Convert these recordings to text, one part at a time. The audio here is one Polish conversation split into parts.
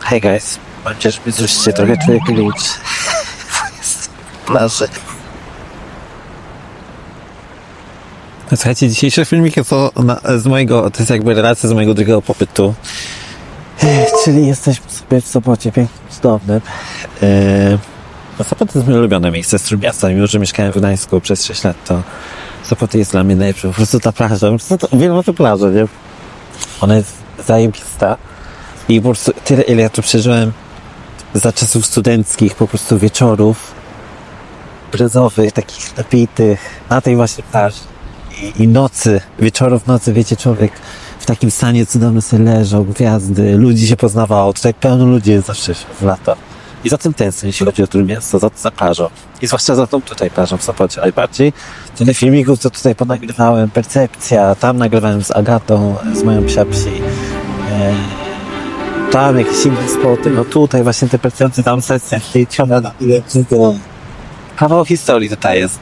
Hey guys, chociaż mi się trochę czuję. Jest plaży. Słuchajcie, dzisiejszy filmik jest o, na, z mojego, to jest jakby relacja z mojego drugiego pobytu. E, Czyli jesteśmy sobie w Sopocie, pięknym, cudownym. No Sopot to jest moje ulubione miejsce z Trójmiasta. Mimo, że mieszkałem w Gdańsku przez 6 lat, to Sopot jest dla mnie najlepszy. Po prostu ta plaża, po prostu to, uwielbiam tę plażę, nie? Ona jest zajebista. I po prostu tyle, ile ja tu przeżyłem za czasów studenckich, po prostu wieczorów brzozowych, takich napitych, na tej właśnie plaży. I, I nocy, wieczorów nocy, wiecie, człowiek w takim stanie cudownym sobie leżał, gwiazdy, ludzi się poznawało, tutaj pełno ludzi jest zawsze w lato. I za tym tęsknię, jeśli chodzi o Trójmiasto, za, za plażą. I zwłaszcza za tą tutaj plażą w Sopocie, najbardziej. Tyle filmików, co tutaj ponagrywałem, Percepcja, tam nagrywałem z Agatą, z moją psiapsi. E, tam jakieś inne spoty, no tutaj właśnie te percepcje, tam sesja, tej ciągle na ile. Kawał historii tutaj jest.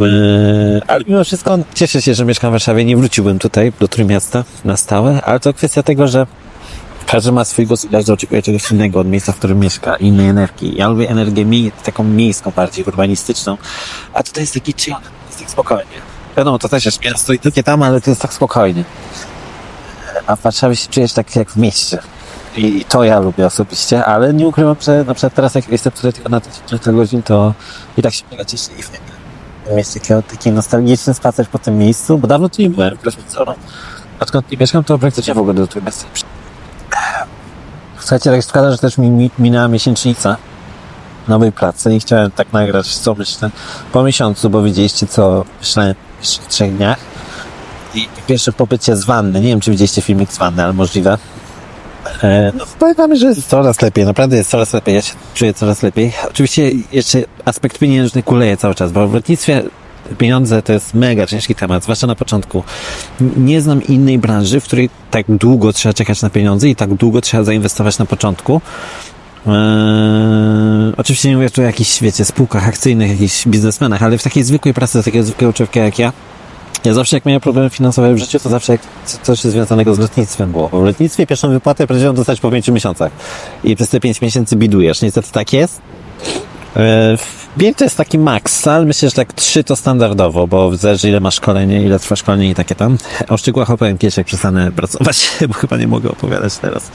Eee, ale mimo wszystko cieszę się, że mieszkam w Warszawie. Nie wróciłbym tutaj do Trójmiasta na stałe, ale to kwestia tego, że każdy ma swój głos i każdy oczekuje czegoś innego od miejsca, w którym mieszka, innej energii. Ja lubię energię mi, taką miejską, bardziej urbanistyczną, a tutaj jest taki chill, jest tak spokojnie. Wiadomo, to też jest miasto i takie tam, ale to jest tak spokojnie. A w Warszawie się czujesz tak jak w mieście. I, I to ja lubię osobiście, ale nie ukrywam, że na przykład teraz jak jestem tutaj tylko na 30 godzin, to i tak się mega cieszę i fajnie. Jest taki, taki nostalgiczny spacer po tym miejscu, bo dawno tu nie byłem, pozorom. Odkąd nie mieszkam, to praktycznie w ogóle do tego miasta. Słuchajcie, tak składa, że też mi, mi minęła miesięcznica nowej pracy i chciałem tak nagrać, co myślę, po miesiącu, bo widzieliście, co myślałem w trzech dniach. I pierwsze pobycie z wanny, nie wiem, czy widzieliście filmik z wanny, ale możliwe. E, no, powiem wam, że jest coraz lepiej, naprawdę jest coraz lepiej, ja się czuję coraz lepiej. Oczywiście jeszcze aspekt pieniężny kuleje cały czas, bo w lotnictwie pieniądze to jest mega ciężki temat, zwłaszcza na początku. Nie znam innej branży, w której tak długo trzeba czekać na pieniądze i tak długo trzeba zainwestować na początku. Eee, oczywiście nie mówię tu o jakichś, wiecie, spółkach akcyjnych, jakichś biznesmenach, ale w takiej zwykłej pracy, dla takiego zwykłego człowieka jak ja, ja zawsze jak miałem problemy finansowe w życiu, to zawsze jak co- coś związanego z lotnictwem było. W lotnictwie pierwszą wypłatę powiedziałem dostać po 5 miesiącach. I przez te 5 miesięcy bidujesz. Niestety tak jest. E, w 5 to jest taki maks, ale myślę, że tak 3 to standardowo, bo zależy ile masz szkolenie, ile trwa szkolenie i takie tam. O szczegółach opowiem kiedyś, jak przestanę pracować, bo chyba nie mogę opowiadać teraz.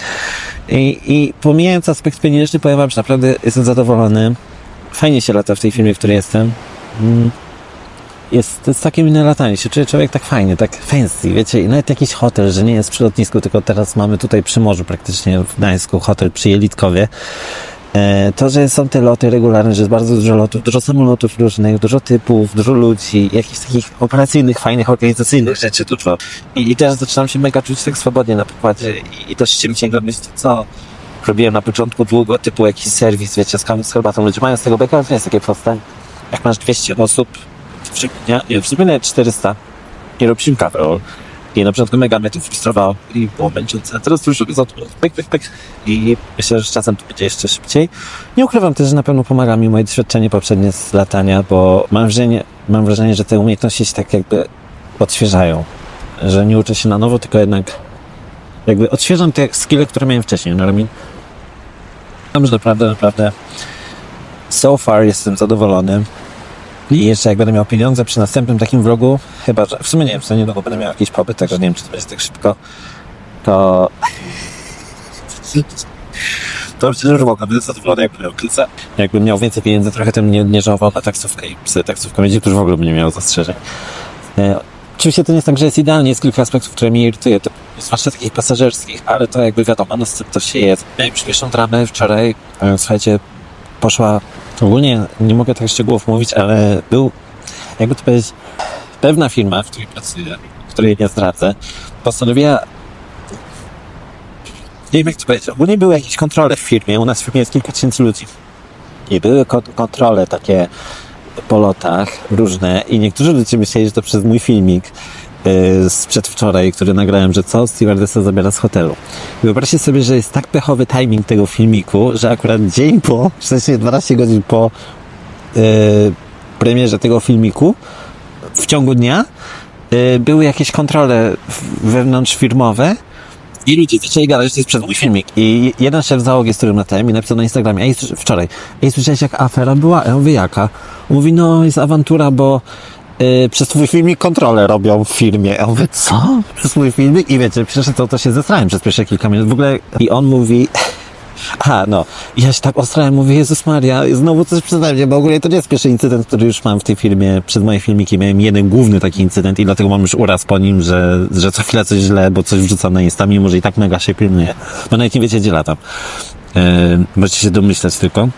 I, i pomijając aspekt pieniężny, powiem wam, że naprawdę jestem zadowolony. Fajnie się lata w tej firmie, w której jestem. Jest, takie inne latanie. Się czuje człowiek tak fajnie, tak fancy, wiecie, nawet jakiś hotel, że nie jest przy lotnisku, tylko teraz mamy tutaj przy morzu praktycznie w Gdańsku hotel przy Jelitkowie. E, To, że są te loty regularne, że jest bardzo dużo lotów, dużo samolotów różnych, dużo typów, dużo ludzi, jakichś takich operacyjnych, fajnych, organizacyjnych rzeczy dużo. I, i teraz zaczynam się mega czuć tak swobodnie na pokładzie i, i też się mi sięga myśli, co robiłem na początku długo, typu jakiś serwis, wiecie, z z herbatą, ludzie mają z tego beka, to jest takie proste. Jak masz 200 osób, nie, nie, w sumie nawet 400 i robiliśmy kawę. o. I na początku mega mnie to frustrowało i było męczące. A teraz już za pyk, pyk, pyk. I myślę, że czasem to będzie jeszcze szybciej. Nie ukrywam też, że na pewno pomaga mi moje doświadczenie poprzednie z latania, bo mam wrażenie, mam wrażenie, że te umiejętności się tak jakby odświeżają. Że nie uczę się na nowo, tylko jednak jakby odświeżam te skille, które miałem wcześniej. No, mean, Wiem, że naprawdę, naprawdę so far jestem zadowolony. I jeszcze jak będę miał pieniądze przy następnym takim vlogu, chyba, że w sumie nie wiem, czy niedługo będę miał jakiś pobyt, także nie wiem, czy to będzie tak szybko, to... To myślę, że mogę być zadowolony, jakbym miał kilka. Jakbym miał więcej pieniędzy, trochę tym nie, nie żałował na taksówkę i psy taksówką jeździ, którzy w ogóle by nie miał zastrzeżeń. E, oczywiście to nie jest tak, że jest idealnie, jest kilka aspektów, które mnie irytuje, to, zwłaszcza takich pasażerskich, ale to jakby wiadomo, no z tym to się jest. Miałem śmieszną dramę wczoraj, e, słuchajcie, poszła Ogólnie nie mogę tak szczegółów mówić, ale był, jakby to powiedzieć, pewna firma, w której pracuję, której nie zdradzę, postanowiła nie wiem jak to powiedzieć, ogólnie były jakieś kontrole w firmie, u nas w firmie jest kilka tysięcy ludzi. I były ko- kontrole takie po lotach różne i niektórzy ludzie myśleli, że to przez mój filmik z przedwczoraj, który nagrałem, że co stewardessa zabiera z hotelu. I wyobraźcie sobie, że jest tak pechowy timing tego filmiku, że akurat dzień po, w sensie 12 godzin po yy, premierze tego filmiku, w ciągu dnia yy, były jakieś kontrole wewnątrzfirmowe I ludzie zaczęli gadać, że to jest przez mój filmik. I jeden szef załogi, z którym latałem, mi napisał na Instagramie, ej, wczoraj, ej, słyszałeś jak afera była? Ja mówię, jaka? Mówi, no, jest awantura, bo y, przez twój filmik kontrolę robią w firmie. Ja mówię, co? Przez mój filmik? I wiecie, przecież to, to się zesrałem przez pierwsze kilka minut. W ogóle, i on mówi, Aha, no. Ja się tak ostrałem, mówię, Jezus Maria, znowu coś przeze mnie, bo ogólnie to nie jest pierwszy incydent, który już mam w tej filmie. Przez moje filmiki miałem jeden główny taki incydent i dlatego mam już uraz po nim, że, że co chwilę coś źle, bo coś wrzucam na Insta, mimo że i tak mega się pilnuję. Bo nawet nie wiecie, gdzie latam. Yy, możecie się domyśleć tylko.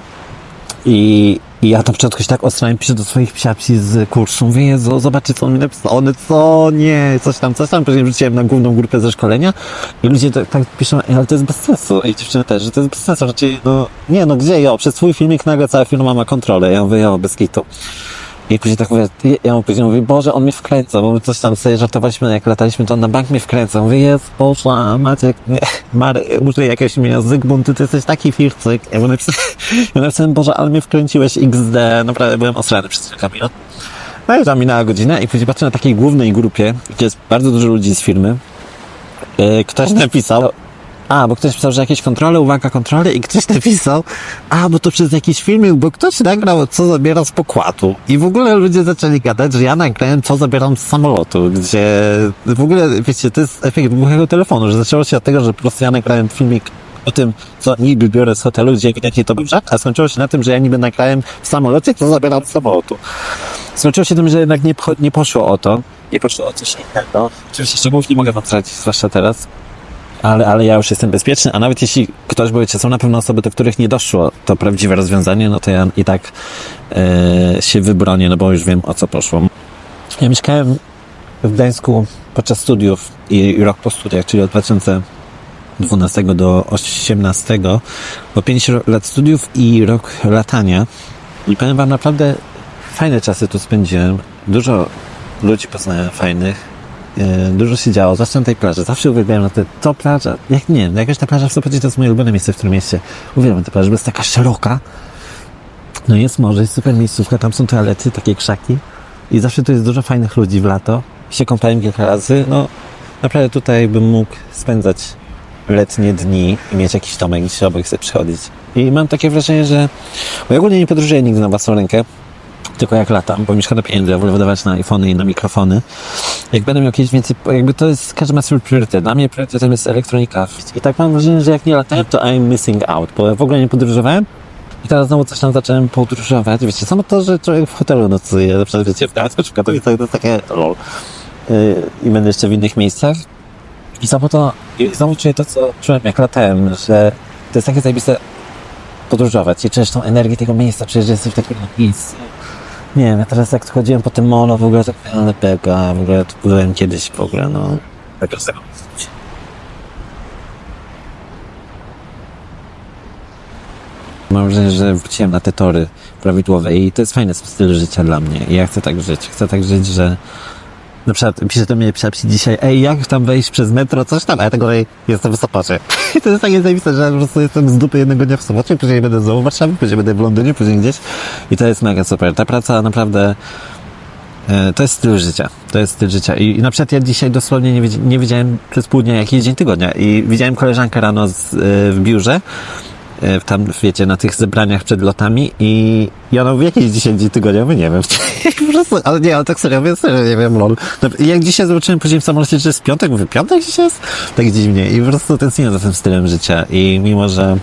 I, I ja na początku się tak ostrałem, piszę do swoich psiapsi z kursu, mówię, Jezu, zobaczcie co on mi napisał, one co, nie, coś tam, coś tam, później wrzuciłem na główną grupę ze szkolenia. I ludzie tak, tak piszą, ale to jest bez sensu, i dziewczyny też, że to jest bez sensu, znaczy, no, nie, no gdzie, jo, przez twój filmik nagle cała firma ma kontrolę, ja mówię, jo, bez kitu. I później tak mówię, ja mu później mówię, Boże, on mnie wkręca, bo my coś tam sobie żartowaliśmy, jak lataliśmy, to on na bank mnie wkręca. Mówię, jest, Boże, Maciek, Mary, użyj jakiegoś imienia, Zygmunt, ty, ty jesteś taki fircyk. Ja napisałem, ja napisałem, Boże, ale mnie wkręciłeś XD, naprawdę byłem osrany przez kilka minut. No i tam minęła godzina i później patrzę na takiej głównej grupie, gdzie jest bardzo dużo ludzi z firmy. Yy, Ktoś napisał, a, bo ktoś pisał, że jakieś kontrole, uwaga, kontrole i ktoś napisał, a, bo to przez jakiś filmik, bo ktoś nagrał, co zabieram z pokładu. I w ogóle ludzie zaczęli gadać, że ja nagrałem, co zabieram z samolotu, gdzie w ogóle, wiecie, to jest efekt głuchego telefonu, że zaczęło się od tego, że po prostu ja nagrałem filmik o tym, co niby biorę z hotelu, gdzie ewidentnie to był żart, a skończyło się na tym, że ja niby nagrałem w samolocie, co zabieram z samolotu. Skończyło się tym, że jednak nie, nie poszło o to. Nie poszło o coś innego. Oczywiście szczegółów nie mogę wam zdradzić, zwłaszcza teraz ale, ale ja już jestem bezpieczny, a nawet jeśli ktoś, bo wiecie, są na pewno osoby, do których nie doszło to prawdziwe rozwiązanie, no to ja i tak e, się wybronię, no bo już wiem o co poszło. Ja mieszkałem w Gdańsku podczas studiów i rok po studiach, czyli od 2012 do 2018, bo 5 lat studiów i rok latania. I powiem wam, naprawdę fajne czasy tu spędziłem. Dużo ludzi poznałem fajnych. E, dużo się działo, zwłaszcza na tej plaży. Zawsze uwielbiałem na te, to plaża, jak nie wiem, jakaś ta plaża w Sopocie to jest moje ulubione miejsce w tym mieście. Uwielbiam tę plażę, bo jest taka szeroka. No jest morze, jest super miejscówka, tam są toalety, takie krzaki. I zawsze tu jest dużo fajnych ludzi w lato. Się kąpałem kilka razy, no naprawdę tutaj bym mógł spędzać letnie dni i mieć jakiś domek, gdzie się obok sobie przychodzić. I mam takie wrażenie, że... Bo ja ogólnie nie podróżuję nigdy na własną rękę, tylko jak latam, bo mi szkoda pieniędzy, ja wolę wydawać na iPhony i na mikrofony. Jak będę miał kiedyś więcej, jakby to jest, każdy ma swój priorytet. Dla mnie priorytetem jest elektronika. I tak mam wrażenie, że jak nie latałem, to I'm missing out, bo ja w ogóle nie podróżowałem. I teraz znowu coś tam zacząłem podróżować. Wiecie, samo to, że człowiek w hotelu nocuje, na przykład wiecie, w Gdańsku czy Katowicach, to jest takie lol. Yy, I będę jeszcze w innych miejscach. I znowu to, i znowu czuję to, co czułem jak latałem, że to jest takie zajebiste podróżować i czujesz tą energię tego miejsca, czujesz, że jesteś w takim miejscu. Nie wiem, ja teraz jak chodziłem po tym molo, w ogóle tak ale beka, w ogóle tu byłem kiedyś w ogóle, no. Tego. Mam wrażenie, że wróciłem na te tory prawidłowe i to jest fajny styl życia dla mnie. I ja chcę tak żyć. Chcę tak żyć, że na przykład pisze do mnie psi dzisiaj, ej, jak tam wejść przez metro, coś tam, a ja tego ej, jestem w Sopocie. I to jest takie zajebiste, że po prostu jestem z dupy jednego dnia w Sopocie, później będę znowu w Warszawie, później będę w Londynie, później gdzieś. I to jest mega super. Ta praca naprawdę e, to jest styl życia. To jest styl życia. I, i na przykład ja dzisiaj dosłownie nie, wiedz- nie wiedziałem przez pół dnia, jaki dzień tygodnia. I widziałem koleżankę rano z, e, w biurze, tam, wiecie, na tych zebraniach przed lotami i, i ona mówi, jaki jest dzisiaj dzień tygodnia? My nie wiem. po prostu, ale nie, ale tak serio, mówię, serio, nie wiem, lol. No, i jak dzisiaj zobaczyłem później w samolocie, że jest piątek, mówię, piątek dzisiaj jest? Tak dziwnie. I po prostu tęskniłem za tym stylem życia. I mimo, że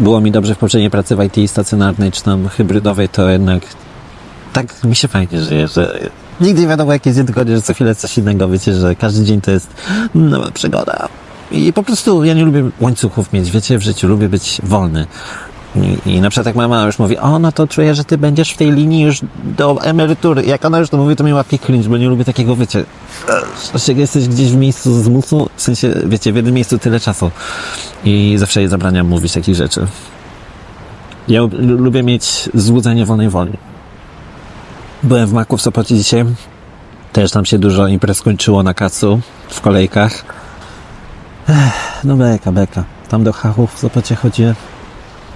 było mi dobrze w poprzedniej pracy w IT stacjonarnej, czy tam hybrydowej, to jednak tak mi się fajnie żyje, że nigdy nie wiadomo, jakie jest dzień tygodnia, że co chwilę coś innego, wiecie, że każdy dzień to jest nowa przygoda. I po prostu ja nie lubię łańcuchów mieć, wiecie, w życiu, lubię być wolny. I, I na przykład jak moja mama już mówi, o no to czuję, że ty będziesz w tej linii już do emerytury. Jak ona już to mówi, to mi łapie cringe, bo nie lubię takiego, wiecie, że jesteś gdzieś w miejscu zmusu, w sensie, wiecie, w jednym miejscu tyle czasu. I zawsze jej zabraniam mówić takich rzeczy. Ja lu- lubię mieć złudzenie wolnej woli. Byłem w Maku w Sopocie dzisiaj. Też tam się dużo imprez skończyło na kacu, w kolejkach. Ech, no beka, beka. Tam do Hachów w Sopocie.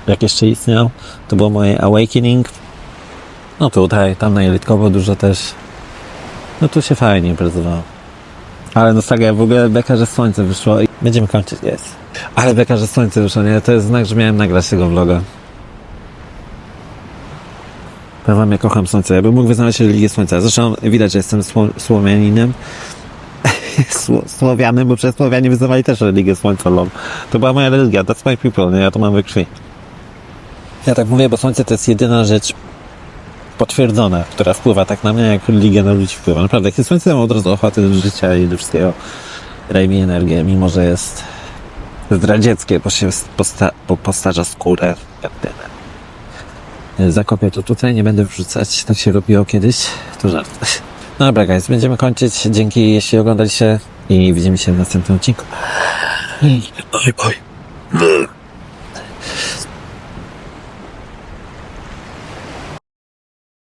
Jak jeszcze istniał, to było moje awakening. No tutaj, tam na Jelitkowo dużo też. No tu się fajnie imprezowało. Ale nostalgia, w ogóle beka, że słońce wyszło i będziemy kończyć, jest. Ale beka, że słońce wyszło, nie? To jest znak, że miałem nagrać tego vloga. Powiem wam, ja kocham słońce. Ja bym mógł wyznawać religię słońca. Zresztą widać, że jestem sło Słowianinem. Sło Słowianem, bo przez Słowianie wyznawali też religię słońca, lol. To była moja religia, that's my people, nie? Ja to mam we krwi. Ja tak mówię, bo słońce to jest jedyna rzecz potwierdzona, która wpływa tak na mnie, jak religia na ludzi wpływa. Naprawdę, jak jest słońce, mam od razu ochoty do życia i do wszystkiego. Daje mi energię, mimo że jest zdradzieckie, bo się posta bo postarza skórę. Zakopię to tutaj, nie będę wrzucać, tak się robiło kiedyś, to żart. No dobra, guys, będziemy kończyć. Dzięki, jeśli oglądaliście i widzimy się w następnym odcinku. Bye, bye.